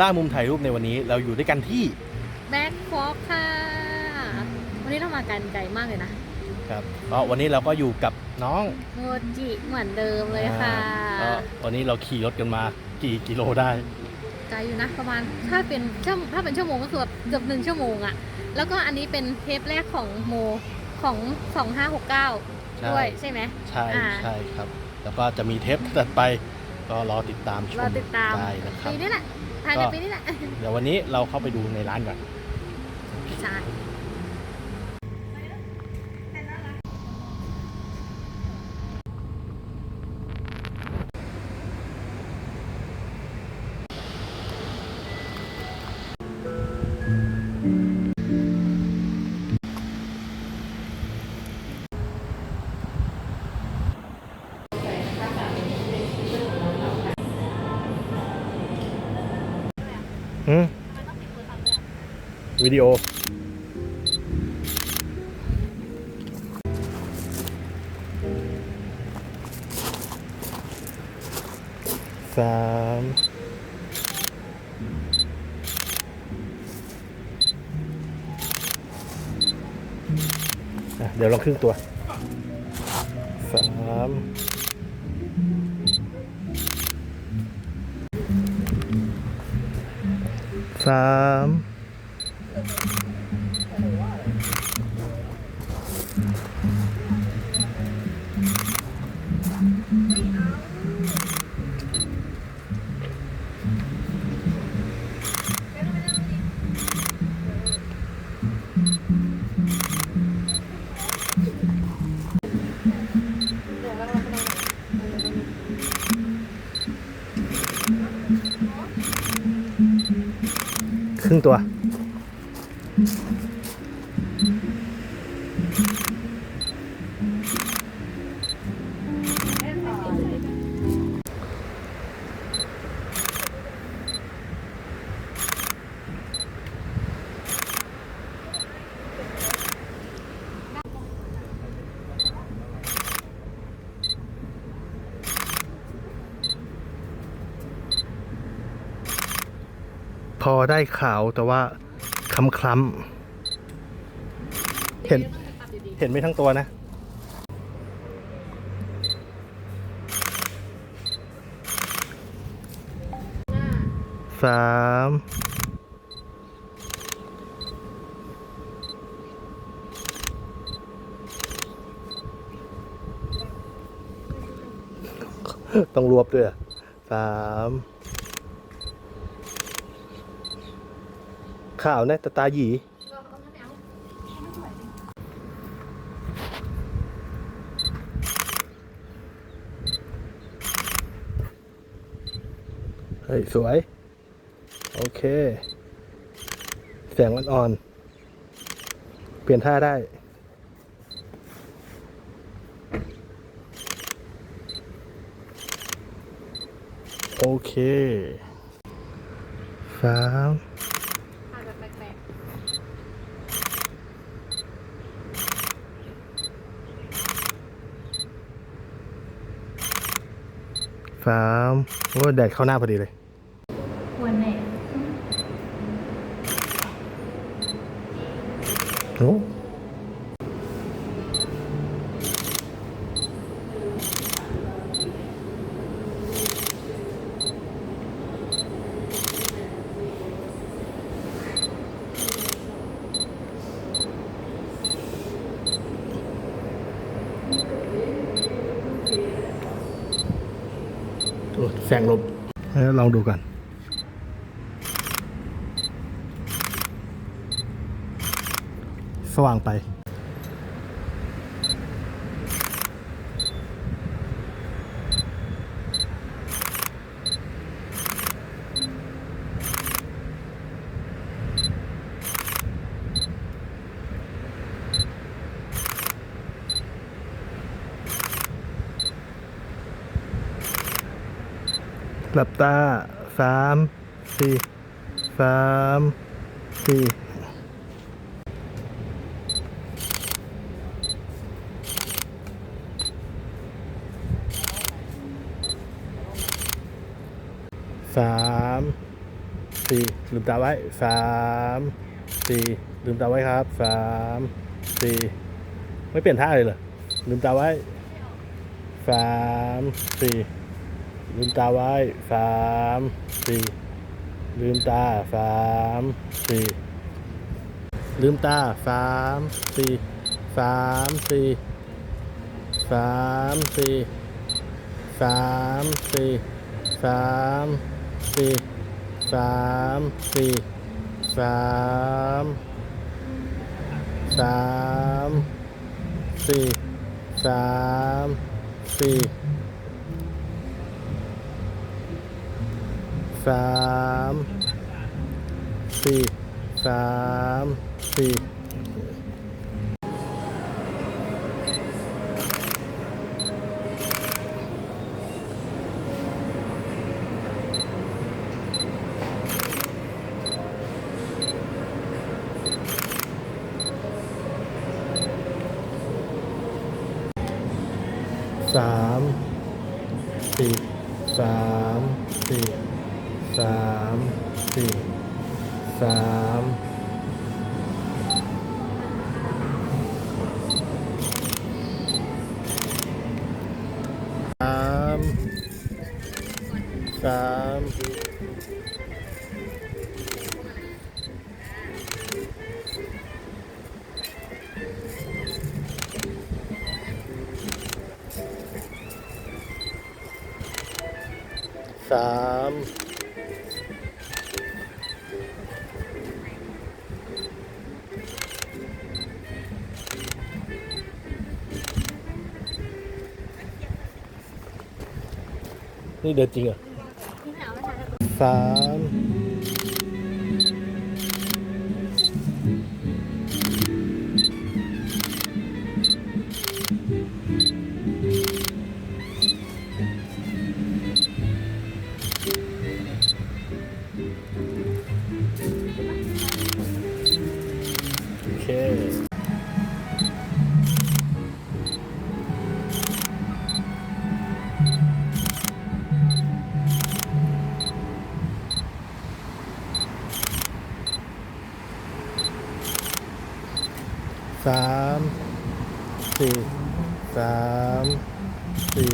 ล่ามุมถ่ายรูปในวันนี้เราอยู่ด้วยกันที่แบ็คฟอกค่ะ วันนี้เรามากันไกลมากเลยนะครับก็วันนี้เราก็อยู่กับน้องโมจิเหมือนเดิมเลยค่ะอ่าก็วันนี้เราขี่รถกันมากี่กิโลได้ ไกลอยู่นะประมาณถ้าเป็นชั่วถ้าเป็นชั่วโมงก็คือแบบเกือบหนึ่งชั่วโมงอะแล้วก็อันนี้เป็นเทปแรกของโมของ 2569ใช่ด้วยใช่ไหมใช่อ่าใช่ครับ แล้วก็จะมีเทปตัดไป ก็รอติดตามชมเราติดตาม ได้นะครับปีนี้แหละภายในก็ปีนี้แหละเดี๋ยววันนี้เราเข้าไปดูในร้านก่อน ใช่ อืมวิดีโอ สามเดี๋ยวลองครึ่งตัว สาม ส งตัวพ อได้ขาวแต่ว่าคล้ำคล้ำๆเห็นเห็นไม่ทั้งตัวนะ สามต้องรวบด้วยสาม ข่าวนะแต่ตาหยีเฮ้ย สวย โอเค แสงอ่อนๆเปลี่ยนท่าได้ โอเคสาม ถ่ายแบบแปลก สามโอ้ยแดดเข้าหน้าพอดีเลยๆควรแน่โอ้ โอ้แสงลบให้ลองดูกันสว่างไป หลับตาสามสี่สามสี่สามสี่ลืมตาไว้สามสี่ลืมตาไว้ครับสามสี่ไม่เปลี่ยนท่าเลยเหรอลืมตาไว้สามสี่ ลืมตาไว้สามสี่ลืมตาสามสี่ลืมตาสามสี่สามสี่สามสี่สามสี่สามสี่สามสี่สามสามสี่สามสี่ สามสี่สามสี่ สามสามนี่เดินจริงเหรอ สาม สี่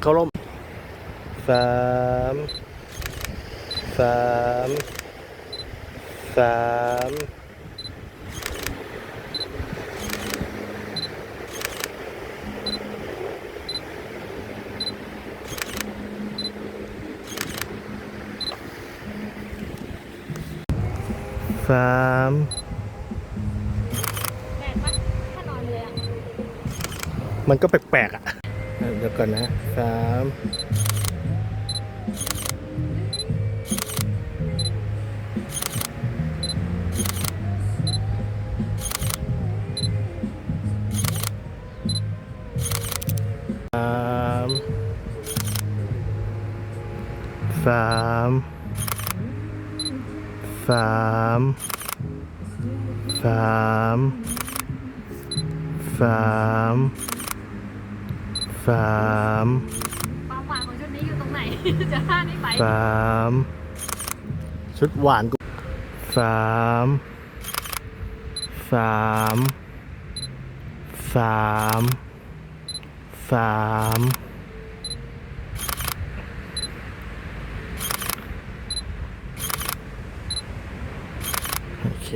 เข้าร่ม สามสามสามสามแปลกปะถ้านอนเลยอะมันก็แปลกๆอะ เดี๋ยวก่อนนะสาม สามสามสามสามสามความหวานของชุดนี้อยู่ตรงไหน จะท่านี้ไปสามชุดหวานกูสามสามสามสาม เค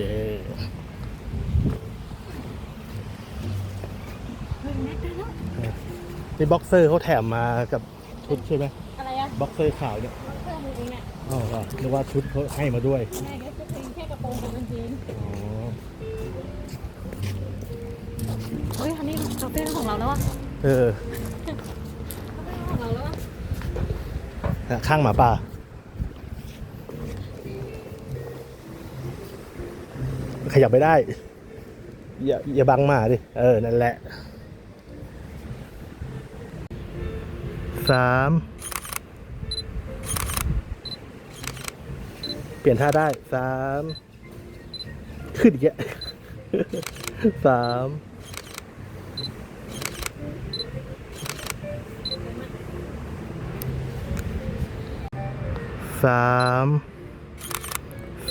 เฮ้ยแม็กได้แล้วนี่บ็อกเซอร์เขาแถมมากับชุดใช่ไหมอะไรอะบ็อกเซอร์ขาวเนี่ยเพิ่มมือเองเนี่ยอ๋อเหรอนึกว่าชุดเขาให้มาด้วยแม่ก็จะเป็นแค่กระโปรงกับกางเกงอ๋อเฮ้ยอันนี้คาเฟ่ของเราแล้วอะเออคาเฟ่ของเราแล้วอะข้างหมาป่า ขยับไม่ได้ อย่าอย่าบังหมาดิ เออ นั่นแหละสามเปลี่ยนท่าได้สามขึ้นอีกแล้วสามสาม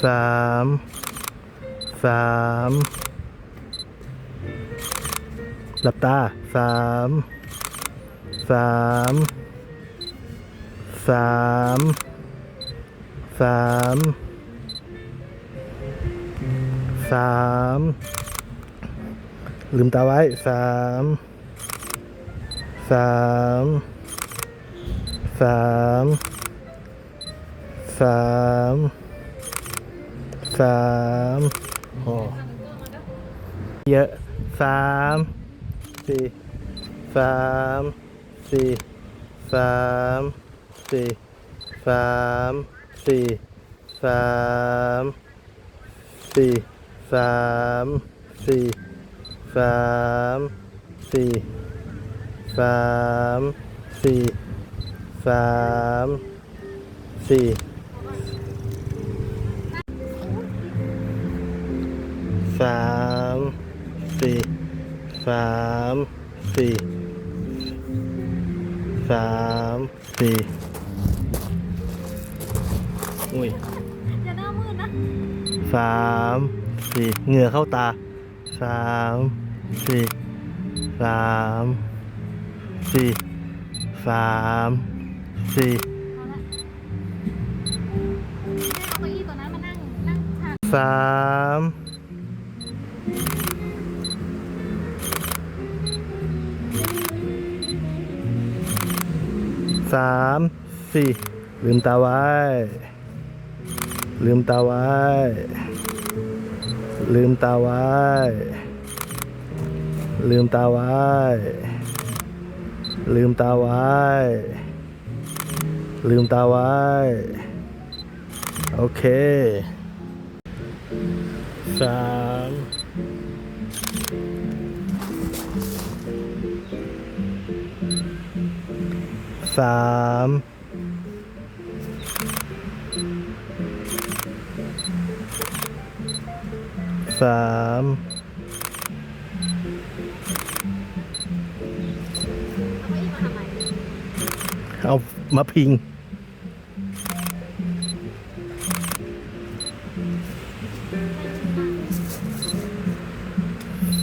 สาม สามหลับตาสามสามสามสามสามลืมตาไว้สามสามสามสามสาม โอ้เยอะสามสี่สามสี่สามสี่สามสี่สามสี่สามสี่สามสี่สามสี่สามสี่ สามสี่สามสี่สามสี่อุ้ยอย่าหน้ามืดนะสามสี่เหงื่อเข้าตาสามสี่สามสี่สามสี่เอา สามสี่ลืมตาไว้ ลืมตาไว้ ลืมตาไว้ ลืมตาไว้ ลืมตาไว้ ลืมตาไว้ โอเคสาม สามสามเอามาพิง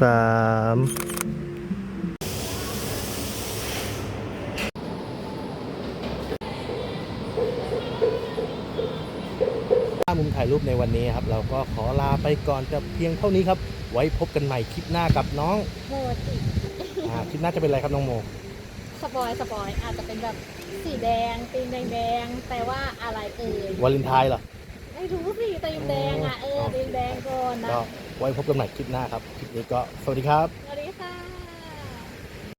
สาม มุมถ่ายรูปในวันนี้ครับ เราก็ขอลาไปก่อนแต่เพียงเท่านี้ครับ ไว้พบกันใหม่คลิปหน้ากับน้องโมจิอ่าคลิปหน้าจะเป็นอะไรครับน้องโม สปอยสปอยอาจจะเป็นแบบสีแดงตีนแดงๆแต่ว่าอะไรเอ่ยวาเลนไทน์เหรอไม่รู้สิตีนแดงอะเออตีนแดงก่อนนะก็ไว้พบกันใหม่คลิปหน้าครับ คลิปนี้ก็สวัสดีครับสวัสดี